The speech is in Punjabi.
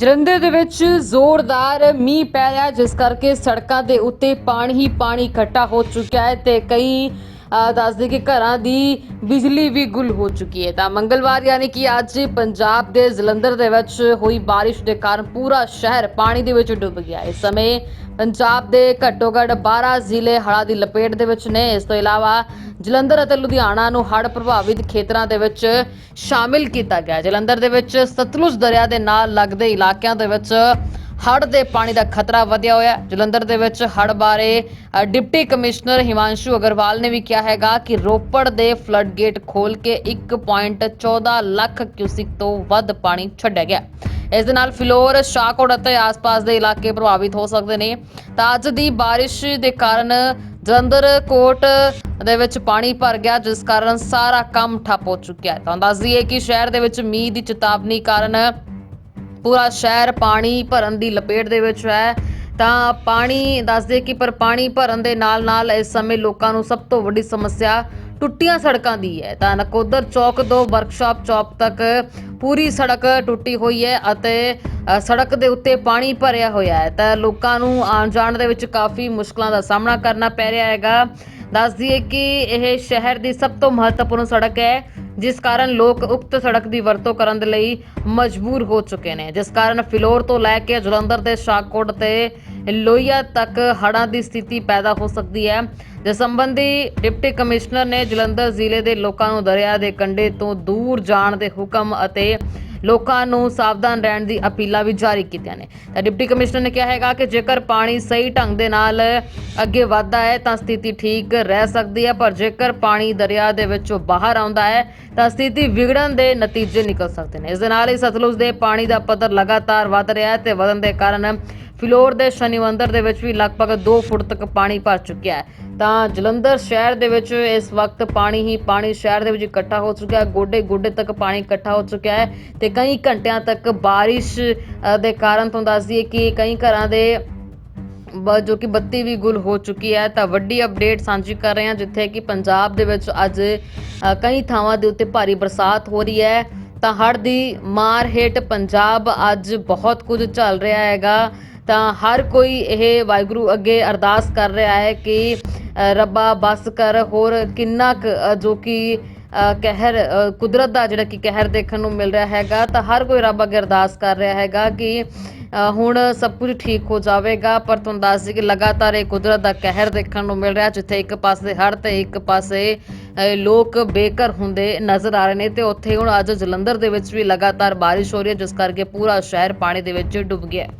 ਜਲੰਧਰ ਦੇ ਵਿੱਚ ਜ਼ੋਰਦਾਰ ਮੀਂਹ ਪੈ ਰਿਹਾ ਜਿਸ ਕਰਕੇ ਸੜਕਾਂ ਦੇ ਉੱਤੇ ਪਾਣੀ ਹੀ ਪਾਣੀ ਇਕੱਠਾ ਹੋ ਚੁੱਕਿਆ ਹੈ ਤੇ ਕਈ ਦੱਸਦੇ ਕਿ ਘਰਾਂ ਦੀ ਬਿਜਲੀ ਵੀ ਗੁੱਲ ਹੋ ਚੁੱਕੀ ਹੈ। ਤਾਂ ਮੰਗਲਵਾਰ ਯਾਨੀ ਕਿ ਅੱਜ ਪੰਜਾਬ ਦੇ ਜਲੰਧਰ ਦੇ ਵਿੱਚ ਹੋਈ ਬਾਰਿਸ਼ ਦੇ ਕਾਰਨ ਪੂਰਾ ਸ਼ਹਿਰ ਪਾਣੀ ਦੇ ਵਿੱਚ ਡੁੱਬ ਗਿਆ। ਇਸ ਸਮੇਂ ਪੰਜਾਬ ਦੇ ਘੱਟੋ-ਘੱਟ 12 ਜ਼ਿਲ੍ਹੇ ਹੜ੍ਹਾਂ ਦੀ ਲਪੇਟ ਦੇ ਵਿੱਚ ਨੇ। ਇਸ ਤੋਂ ਇਲਾਵਾ ਜਲੰਧਰ ਅਤੇ ਲੁਧਿਆਣਾ ਨੂੰ ਹੜ੍ਹ ਪ੍ਰਭਾਵਿਤ ਖੇਤਰਾਂ ਦੇ ਵਿੱਚ ਸ਼ਾਮਿਲ ਕੀਤਾ ਗਿਆ। ਜਲੰਧਰ ਦੇ ਵਿੱਚ ਸਤਲੁਜ ਦਰਿਆ ਦੇ ਨਾਲ ਲੱਗਦੇ ਇਲਾਕਿਆਂ ਦੇ ਵਿੱਚ ਹੜ੍ਹ ਦੇ ਪਾਣੀ ਦਾ ਖਤਰਾ ਵਧਿਆ ਹੋਇਆ ਹੈ। ਜਲੰਧਰ ਦੇ ਵਿੱਚ ਹੜ੍ਹ ਬਾਰੇ ਡਿਪਟੀ ਕਮਿਸ਼ਨਰ ਹਿਮਾਂਸ਼ੂ ਅਗਰਵਾਲ ਨੇ ਵੀ ਕਿਹਾ ਹੈਗਾ ਕਿ ਰੋਪੜ ਦੇ ਫਲੱਡ ਗੇਟ ਖੋਲ ਕੇ 1.14 ਲੱਖ ਕਿਊਸਿਕ ਤੋਂ ਵੱਧ ਪਾਣੀ ਛੱਡਿਆ ਗਿਆ ਇਸ ਦੇ ਨਾਲ ਫਿਲੌਰ, ਸ਼ਾਹਕੋਟ ਅਤੇ ਆਸ-ਪਾਸ ਦੇ ਇਲਾਕੇ ਪ੍ਰਭਾਵਿਤ ਹੋ ਸਕਦੇ ਨੇ। ਤਾਂ ਅੱਜ ਦੀ ਬਾਰਿਸ਼ ਦੇ ਕਾਰਨ ਜਲੰਧਰ ਕੋਟ ਦੇ ਵਿੱਚ ਪਾਣੀ ਭਰ ਗਿਆ, ਜਿਸ ਕਾਰਨ ਸਾਰਾ ਕੰਮ ਠੱਪ ਹੋ ਚੁੱਕਿਆ ਹੈ। ਤਾਂ ਦੱਸ ਦਈਏ ਕਿ ਸ਼ਹਿਰ ਦੇ ਵਿੱਚ ਮੀਂਹ ਦੀ ਚੇਤਾਵਨੀ ਕਾਰਨ ਪੂਰਾ ਸ਼ਹਿਰ ਪਾਣੀ ਭਰਨ ਦੀ ਲਪੇਟ ਦੇ ਵਿੱਚ ਹੈ। ਤਾਂ ਪਾਣੀ ਦੱਸਦੇ ਕਿ ਪਰ ਪਾਣੀ ਭਰਨ ਦੇ ਨਾਲ ਨਾਲ ਇਸ ਸਮੇਂ ਲੋਕਾਂ ਨੂੰ ਸਭ ਤੋਂ ਵੱਡੀ ਸਮੱਸਿਆ ਟੁੱਟੀਆਂ ਸੜਕਾਂ ਦੀ ਹੈ। ਤਾਂ ਨਕੋਦਰ ਚੌਕ ਤੋਂ ਵਰਕਸ਼ਾਪ ਚੌਕ ਤੱਕ ਪੂਰੀ ਸੜਕ ਟੁੱਟੀ ਹੋਈ ਹੈ ਅਤੇ ਸੜਕ ਦੇ ਉੱਤੇ ਪਾਣੀ ਭਰਿਆ ਹੋਇਆ ਹੈ। ਤਾਂ ਲੋਕਾਂ ਨੂੰ ਆਉਣ ਜਾਣ ਦੇ ਵਿੱਚ ਕਾਫੀ ਮੁਸ਼ਕਲਾਂ ਦਾ ਸਾਹਮਣਾ ਕਰਨਾ ਪੈ ਰਿਹਾ ਹੈਗਾ। ਦੱਸ ਦਈਏ ਕਿ ਇਹ ਸ਼ਹਿਰ ਦੀ ਸਭ ਤੋਂ ਮਹੱਤਵਪੂਰਨ ਸੜਕ ਹੈ। ਜਿਸ ਕਾਰਨ ਲੋਕ ਉਕਤ ਸੜਕ ਦੀ ਵਰਤੋਂ ਕਰਨ ਦੇ ਲਈ ਮਜਬੂਰ ਹੋ ਚੁੱਕੇ ਨੇ। ਜਿਸ ਕਾਰਨ ਫਿਲੌਰ ਤੋਂ ਲੈ ਕੇ ਜਲੰਧਰ ਦੇ ਸ਼ਾਹਕੋਟ ਤੇ ਲੋਹੀਆ ਤੱਕ ਹੜ੍ਹਾਂ ਦੀ ਸਥਿਤੀ ਪੈਦਾ ਹੋ ਸਕਦੀ ਹੈ। ਜਿਸ ਸੰਬੰਧੀ ਡਿਪਟੀ ਕਮਿਸ਼ਨਰ ਨੇ ਜਲੰਧਰ ਜ਼ਿਲ੍ਹੇ ਦੇ ਲੋਕਾਂ ਨੂੰ ਦਰਿਆ ਦੇ ਕੰਢੇ ਤੋਂ ਦੂਰ ਜਾਣ ਦੇ ਹੁਕਮ ਅਤੇ ਲੋਕਾਂ ਨੂੰ ਸਾਵਧਾਨ ਰਹਿਣ ਦੀ ਅਪੀਲਾਂ ਵੀ ਜਾਰੀ ਕੀਤੀਆਂ ਨੇ। ਤਾਂ ਡਿਪਟੀ ਕਮਿਸ਼ਨਰ ਨੇ ਕਿਹਾ ਹੈਗਾ ਕਿ ਜੇਕਰ ਪਾਣੀ ਸਹੀ ਢੰਗ ਦੇ ਨਾਲ ਅੱਗੇ ਵੱਧਦਾ ਹੈ, ਤਾਂ ਸਥਿਤੀ ਠੀਕ ਰਹਿ ਸਕਦੀ ਹੈ, ਪਰ ਜੇਕਰ ਪਾਣੀ ਦਰਿਆ ਦੇ ਵਿੱਚੋਂ ਬਾਹਰ ਆਉਂਦਾ ਹੈ, ਤਾਂ ਸਥਿਤੀ ਵਿਗੜਨ ਦੇ ਨਤੀਜੇ ਨਿਕਲ ਸਕਦੇ ਨੇ। ਇਸ ਦੇ ਨਾਲ ਹੀ ਸਤਲੁਜ ਦੇ ਪਾਣੀ ਦਾ ਪੱਧਰ ਲਗਾਤਾਰ ਵਧ ਰਿਹਾ ਹੈ ਤੇ ਵਧਣ ਦੇ ਕਾਰਨ ਫਿਲੌਰ ਦੇ ਸ਼ਨੀਵੰਦਰ ਦੇ ਵਿੱਚ ਵੀ ਲਗਭਗ 2 ਫੁੱਟ ਤੱਕ ਪਾਣੀ ਭਰ ਚੁੱਕਿਆ ਹੈ। ਤਾਂ ਜਲੰਧਰ ਸ਼ਹਿਰ ਦੇ ਵਿੱਚ ਇਸ ਵਕਤ ਪਾਣੀ ਹੀ ਪਾਣੀ ਸ਼ਹਿਰ ਦੇ ਵਿੱਚ ਇਕੱਠਾ ਹੋ ਚੁੱਕਿਆ ਹੈ। ਗੋਡੇ ਗੋਡੇ ਤੱਕ ਪਾਣੀ ਇਕੱਠਾ ਹੋ ਚੁੱਕਿਆ ਹੈ ਤੇ ਕਈ ਘੰਟਿਆਂ ਤੱਕ ਬਾਰਿਸ਼ ਦੇ ਕਾਰਨ ਤੋਂ ਦੱਸ ਦਈਏ ਕਿ ਕਈ ਘਰਾਂ ਦੇ ਬ- ਜੋ ਕਿ ਬੱਤੀ ਵੀ ਗੁਲ ਹੋ ਚੁੱਕੀ ਹੈ। ਤਾਂ ਵੱਡੀ ਅਪਡੇਟ ਸਾਂਝੀ ਕਰ ਰਹੇ ਹਾਂ, ਜਿੱਥੇ ਕਿ ਪੰਜਾਬ ਦੇ ਵਿੱਚ ਅੱਜ ਕਈ ਥਾਵਾਂ ਦੇ ਉੱਤੇ ਭਾਰੀ ਬਰਸਾਤ ਹੋ ਰਹੀ ਹੈ। ਤਾਂ ਹੜ੍ਹ ਦੀ ਮਾਰ ਹੇਠ ਪੰਜਾਬ ਅੱਜ ਬਹੁਤ ਕੁਝ ਚੱਲ ਰਿਹਾ ਹੈਗਾ। ਤਾਂ ਹਰ ਕੋਈ ਇਹ ਵਾਹਿਗੁਰੂ ਅੱਗੇ ਅਰਦਾਸ ਕਰ ਰਿਹਾ ਹੈ ਕਿ ਰੱਬਾ ਬਸ ਕਰ ਹੋਰ ਕਿੰਨਾ ਕੁ ਜੋ ਕਿ ਕਹਿਰ ਕੁਦਰਤ ਦਾ ਜਿਹੜਾ ਕਿ ਕਹਿਰ ਦੇਖਣ ਨੂੰ ਮਿਲ ਰਿਹਾ ਹੈਗਾ, ਤਾਂ ਹਰ ਕੋਈ ਰੱਬ ਅੱਗੇ ਅਰਦਾਸ ਕਰ ਰਿਹਾ ਹੈਗਾ ਕਿ ਹੁਣ ਸਭ ਕੁਝ ਠੀਕ ਹੋ ਜਾਵੇਗਾ। ਪਰ ਤੁਹਾਨੂੰ ਦੱਸ ਦਈਏ ਕਿ ਲਗਾਤਾਰ ਇਹ ਕੁਦਰਤ ਦਾ ਕਹਿਰ ਦੇਖਣ ਨੂੰ ਮਿਲ ਰਿਹਾ, ਜਿੱਥੇ ਇੱਕ ਪਾਸੇ ਹੜ੍ਹ ਤੇ ਇੱਕ ਪਾਸੇ ਲੋਕ ਬੇਘਰ ਹੁੰਦੇ ਨਜ਼ਰ ਆ ਰਹੇ ਨੇ ਤੇ ਉੱਥੇ ਹੁਣ ਅੱਜ ਜਲੰਧਰ ਦੇ ਵਿੱਚ ਵੀ ਲਗਾਤਾਰ ਬਾਰਿਸ਼ ਹੋ ਰਹੀ ਹੈ, ਜਿਸ ਕਰਕੇ ਪੂਰਾ ਸ਼ਹਿਰ ਪਾਣੀ ਦੇ ਵਿੱਚ ਡੁੱਬ ਗਿਆ ਹੈ।